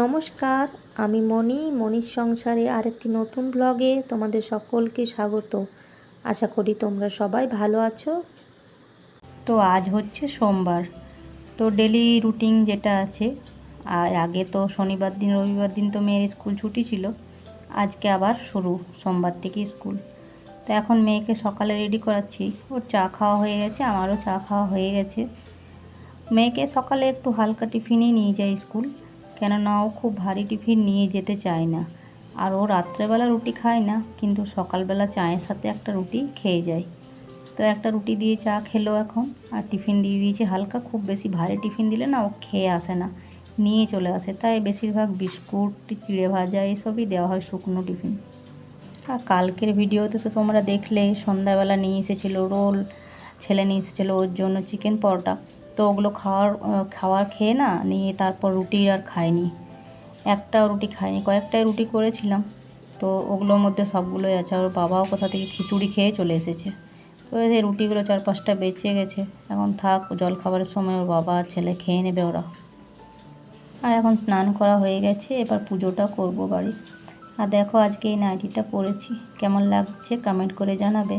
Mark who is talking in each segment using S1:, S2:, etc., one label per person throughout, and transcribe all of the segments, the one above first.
S1: নমস্কার, আমি মণি, মণির সংসারে আরেকটি নতুন ব্লগে তোমাদের সকলকে স্বাগত। আশা করি তোমরা সবাই ভালো আছো। তো আজ হচ্ছে সোমবার। তো ডেলি রুটিন যেটা আছে, আর আগে তো শনিবার দিন, রবিবার দিন তো মেয়ের স্কুল ছুটি ছিল, আজকে আবার শুরু, সোমবার থেকে স্কুল। তো এখন মেয়েকে সকালে রেডি করাচ্ছি। ওর চা খাওয়া হয়ে গেছে, আমারও চা খাওয়া হয়ে গেছে। মেয়েকে সকালে একটু হালকা টিফিনই নিয়ে যায় স্কুল। কেননা ও খুব ভারী টিফিন নিয়ে যেতে চায় না। আর ও রাত্রেবেলা রুটি খায় না, কিন্তু সকালবেলা চায়ের সাথে একটা রুটি খেয়ে যায়। তো একটা রুটি দিয়ে চা খেলো এখন, আর টিফিন দিয়ে দিয়েছে হালকা, খুব বেশি ভারী টিফিন দিলে না ও খেয়ে আসে না, নিয়ে চলে আসে। তাই বেশিরভাগ বিস্কুট, চিড়ে ভাজা এসবই দেওয়া হয় শুকনো টিফিন। আর কালকের ভিডিওতে তো তোমরা দেখলে, সন্ধ্যাবেলা নিয়ে এসেছিল রোল, ছেলে নিয়ে এসেছিল ওর জন্য চিকেন পরোটা। তো ওগুলো খাওয়ার খাওয়ার খেয়ে না নিয়ে তারপর রুটি আর খায়নি একটা রুটি খাইনি, কয়েকটাই রুটি করেছিলাম। তো ওগুলোর মধ্যে সবগুলোই আছে। আর বাবাও কোথা থেকে খিচুড়ি খেয়ে চলে এসেছে। তো এই রুটিগুলো চার পাঁচটা বেঁচে গেছে। এখন থাক জল খাবারের সময় ওর বাবা ছেলে খেয়ে নেবে ওরা। আর এখন স্নান করা হয়ে গেছে। এবার পুজোটা করব বাড়ি। আর দেখো আজকে এই নাইটিটা পরেছি। কেমন লাগছে কমেন্ট করে জানাবে।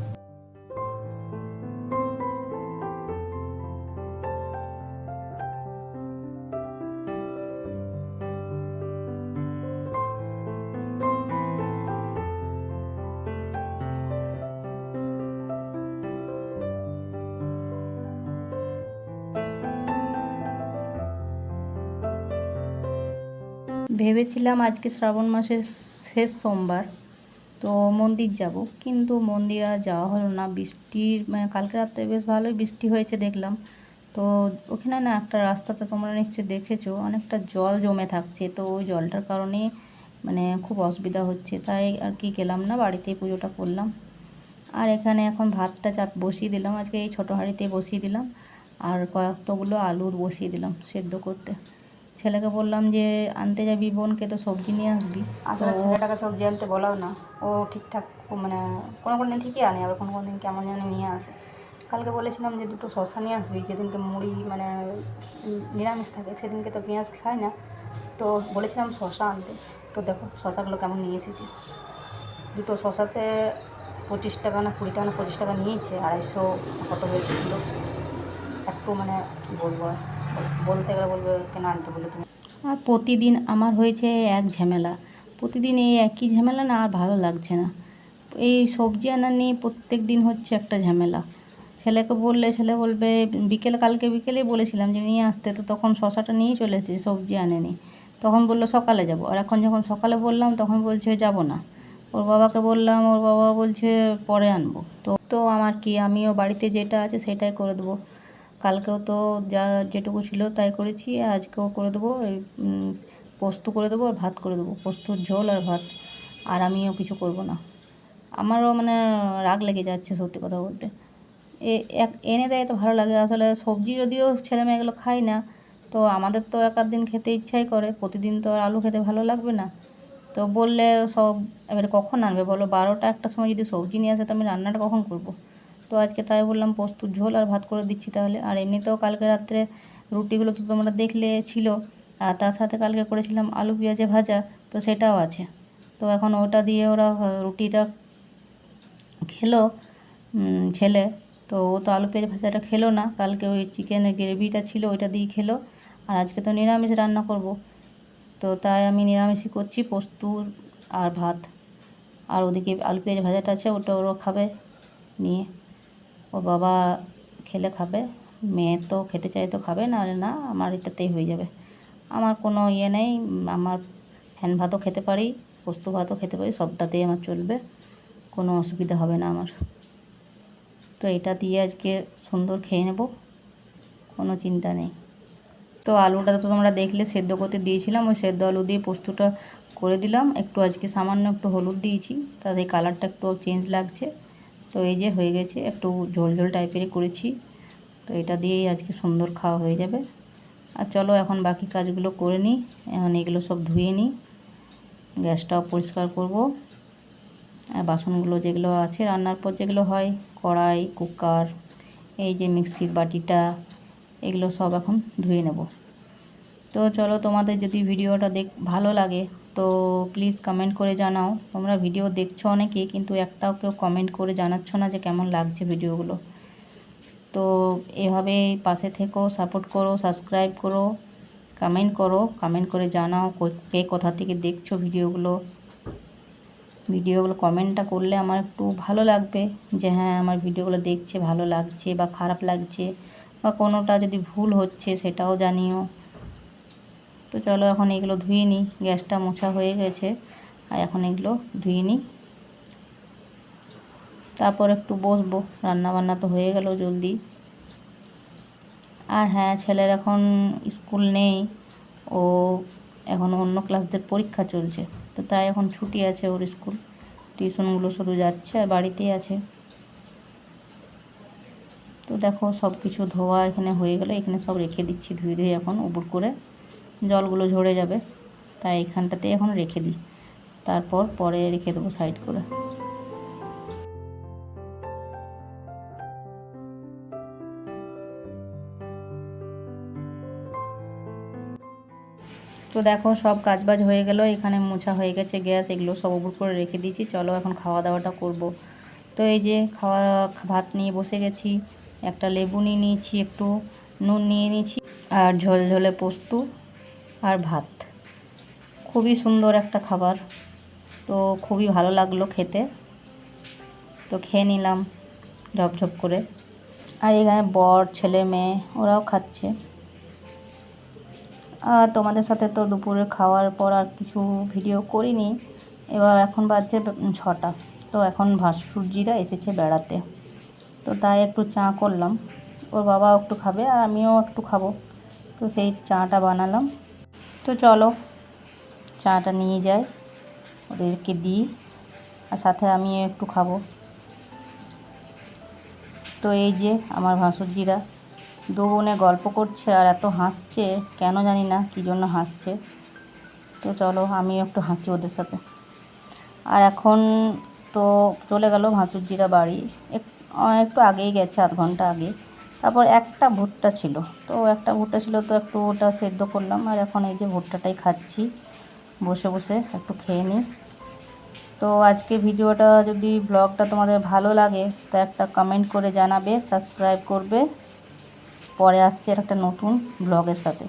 S1: ভেবেছিলাম আজকে শ্রাবণ মাসের শেষ সোমবার, তো মন্দির যাব। কিন্তু মন্দির আর যাওয়া হলো না। বৃষ্টির মানে কালকে রাত্রে বেশ ভালোই বৃষ্টি হয়েছে দেখলাম। তো ওখানে না একটা রাস্তাতে তোমরা নিশ্চয়ই দেখেছ, অনেকটা জল জমে থাকছে। তো ওই জলটার কারণে মানে খুব অসুবিধা হচ্ছে। তাই আর কি গেলাম না, বাড়িতেই পুজোটা করলাম। আর এখানে এখন ভাতটা চাপ বসিয়ে দিলাম। আজকে এই ছোটো হাঁড়িতেই বসিয়ে দিলাম। আর কয়েকটাগুলো আলুর বসিয়ে দিলাম সেদ্ধ করতে। ছেলেকে বললাম যে আনতে যাবি বোনকে তো সবজি নিয়ে আসবি। আসলে ছেলেটাকে সবজি আনতে বলাও না। ও ঠিকঠাক মানে কোনো কোনো দিন ঠিকই আনে আবার কোনো কোনো দিন কেমন যেন নিয়ে আসে। কালকে বলেছিলাম যে দুটো শশা নিয়ে আসবি যেদিনকে মুড়ি মানে নিরামিষ থাকে সেদিনকে তো পেঁয়াজ খায় না। তো বলেছিলাম শশা আনতে। তো দেখো শশাগুলো কেমন নিয়ে এসেছি। দুটো শশাতে পঁচিশ টাকা না কুড়ি টাকা না পঁচিশ টাকা নিয়েছে আড়াইশো কত হয়েছে কিলো? একটু মানে বলব আর বলতে গেলে বলবে, কেন আনতে? বলে তুমি আর প্রতিদিন আমার হয়েছে এক ঝামেলা। প্রতিদিন এই একই ঝামেলা না আর ভালো লাগছে না। এই সবজি আনা নিয়ে প্রত্যেক দিন হচ্ছে একটা ঝামেলা। ছেলেকে বললে, ছেলে বলবে, বিকেল, কালকে বিকেলেই বলেছিলাম যে নিয়ে আসতে। তো তখন শশাটা নিয়ে চলে এসেছি, সবজি আনেনি। তখন বলল, সকালে যাব। আর এখন যখন সকালে বললাম, তখন বলছে, যাব না। ওর বাবাকে বললাম, ওর বাবা বলছে, পরে আনব। তো তো আমার কি, আমিও বাড়িতে যেটা আছে সেটাই করে দেবো। কালকেও তো যা যেটুকু ছিল তাই করেছি, আজকেও করে দেবো, এই পোস্ত করে দেবো আর ভাত করে দেবো, পোস্তর ঝোল আর ভাত। আর আমিও কিছু করব না। আমারও মানে রাগ লেগে যাচ্ছে সত্যি কথা বলতে। এ, এক, এনে দেয় তো ভালো লাগে, আসলে সবজি যদিও ছেলে মেয়েগুলো খায় না, তো আমাদের তো এক দিন খেতে ইচ্ছাই করে, প্রতিদিন তো আর আলু খেতে ভালো লাগবে না। তো বললে সব, এবারে কখন আনবে বলো? বারোটা একটা সময় যদি সবজি নিয়ে আসে তো আমি রান্নাটা কখন করব? তো আজকে তাই বললাম পোস্তুর ঝোল আর ভাত করে দিচ্ছি তাহলে। আর এমনিতেও কালকে রাত্রে রুটিগুলো তো তোমরা দেখলে ছিল, আর তার সাথে কালকে করেছিলাম আলু পেঁয়াজে ভাজা, তো সেটাও আছে। তো এখন ওটা দিয়ে ওরা রুটিটা খেলো ছেলে। তো ও তো আলু পেঁয়াজ ভাজাটা খেলো না, কালকে ওই চিকেনের গ্রেভিটা ছিল ওইটা দিয়ে খেলো। আর আজকে তো নিরামিষ রান্না করব। তো তাই আমি নিরামিষই করছি পোস্তুর আর ভাত। আর ওদিকে আলু পেঁয়াজ ভাজাটা আছে, ওটা ওরা খাবে নিয়ে। ওর বাবা খেলে খাবে, মেয়ে তো খেতে চাই তো খাবে না না আমার এটাতেই হয়ে যাবে। আমার কোনো ইয়ে নেই, আমার ফ্যান ভাতও খেতে পারি, পোস্ত ভাতও খেতে পারি, সবটাতেই আমার চলবে, কোনো অসুবিধা হবে না আমার। তো এটা দিয়ে আজকে সুন্দর খেয়ে নেব, কোনো চিন্তা নেই। তো আলুটা তো তোমরা দেখলে সেদ্ধ করতে দিয়েছিলাম, ওই সেদ্ধ আলু দিয়ে পোস্তটা করে দিলাম। একটু আজকে সামান্য একটু হলুদ দিয়েছি, তাতে কালারটা একটু চেঞ্জ লাগছে। তো এই যে হয়ে গেছে, একটু ঝোল ঝোল টাইপেরই করেছি। তো এটা দিয়েই আজকে সুন্দর খাওয়া হয়ে যাবে। আর চলো এখন বাকি কাজগুলো করে নিই। এখন এগুলো সব ধুয়ে নিই। গ্যাসটাও পরিষ্কার করব। আর বাসনগুলো যেগুলো আছে, রান্নার পর যেগুলো হয়, কড়াই, কুকার, এই যে মিক্সির বাটিটা, এগুলো সব এখন ধুয়ে নেব। তো চলো তোমাদের যদি ভিডিওটা দেখ, ভালো লাগে তো প্লিজ কমেন্ট করে জানাও। তোমরা ভিডিও দেখছ অনেকেই কিন্তু একটাও কেউ কমেন্ট করে জানাচ্ছ না যে কেমন লাগছে ভিডিওগুলো তো এভাবে পাশে থেকো সাপোর্ট করো সাবস্ক্রাইব করো কমেন্ট করো কমেন্ট করে জানাও কে কোথা থেকে দেখছ ভিডিওগুলো ভিডিওগুলো কমেন্টটা করলে আমার একটু ভালো লাগবে যে হ্যাঁ আমার ভিডিওগুলো দেখছে, ভালো লাগছে বা খারাপ লাগছে বা কোনোটা যদি ভুল হচ্ছে সেটাও জানিও। তো চলো এখন এগুলো ধুয়ে নিই। গ্যাসটা মোছা হয়ে গেছে। আর এখন এগুলো ধুয়ে নিই। তারপর একটু বসবো। রান্না বান্না তো হয়ে গেল জলদি। আর হ্যাঁ ছেলের এখন স্কুল নেই। ও এখন অন্য ক্লাসদের পরীক্ষা চলছে। তো তাই এখন ছুটি আছে ওর স্কুল। টিউশনগুলো শুধু যাচ্ছে আর বাড়িতেই আছে। তো দেখো সব কিছু ধোয়া এখানে হয়ে গেলো। এখানে সব রেখে দিচ্ছি ধুয়ে ধুয়ে এখন উবুর করে। জলগুলো ঝরে যাবে। তাই এখানটাতে এখন রেখে দিই। তারপর পরে রেখে দেবো সাইড করে। তো দেখো সব কাজবাজ হয়ে গেল। এখানে মোছা হয়ে গেছে, গ্যাস এগুলো সব উপর করে রেখে দিয়েছি। চলো এখন খাওয়া দাওয়াটা করব। তো এই যে খাওয়া, ভাত নিয়ে বসে গেছি। একটা লেবু নিয়ে নিয়েছি, একটু নুন নিয়ে নিয়েছি। আর ঝোলঝোলে পোস্ত। আর ভাত। খুবই সুন্দর একটা খাবার। তো খুবই ভালো লাগল খেতে। তো খেয়ে নিলাম ঝপঝপ করে। আর এখানে বর, ছেলে, মেয়ে, ওরাও খাচ্ছে। আর তোমাদের সাথে তো দুপুরে খাওয়ার পর আর কিছু ভিডিও করিনি। এবার এখন বাজছে ছটা। তো এখন ভাসুরজিরা এসেছে বেড়াতে। তো তাই একটু চা করলাম। ওর বাবাও একটু খাবে আর আমিও একটু খাব। তো সেই চাটা বানালাম। তো চলো, চাটা নিয়ে যাই, ওদেরকে দিই, আর সাথে আমিও একটু খাব। তো এই যে আমার ভাসুরজিরা, দু বোনে গল্প করছে আর এত হাসছে, কেন জানি না কী জন্য হাসছে। তো চলো, আমিও একটু হাসি ওদের সাথে। আর এখন তো চলে গেল ভাসুরজিরা বাড়ি একটু আগেই গেছে, আধ ঘণ্টা আগে। তারপর একটা ভুট্টা ছিল। তো একটা ভুট্টা ছিল তো একটু ওটা সেদ্ধ করলাম আর এখন এই যে ভুট্টাটাই খাচ্ছি। বসে বসে একটু খেয়ে নিই। তো আজকে ভিডিওটা যদি ব্লগটা তোমাদের ভালো লাগে, তো একটা কমেন্ট করে জানাবে সাবস্ক্রাইব করবে। পরে আসছে একটা নতুন ব্লগের সাথে।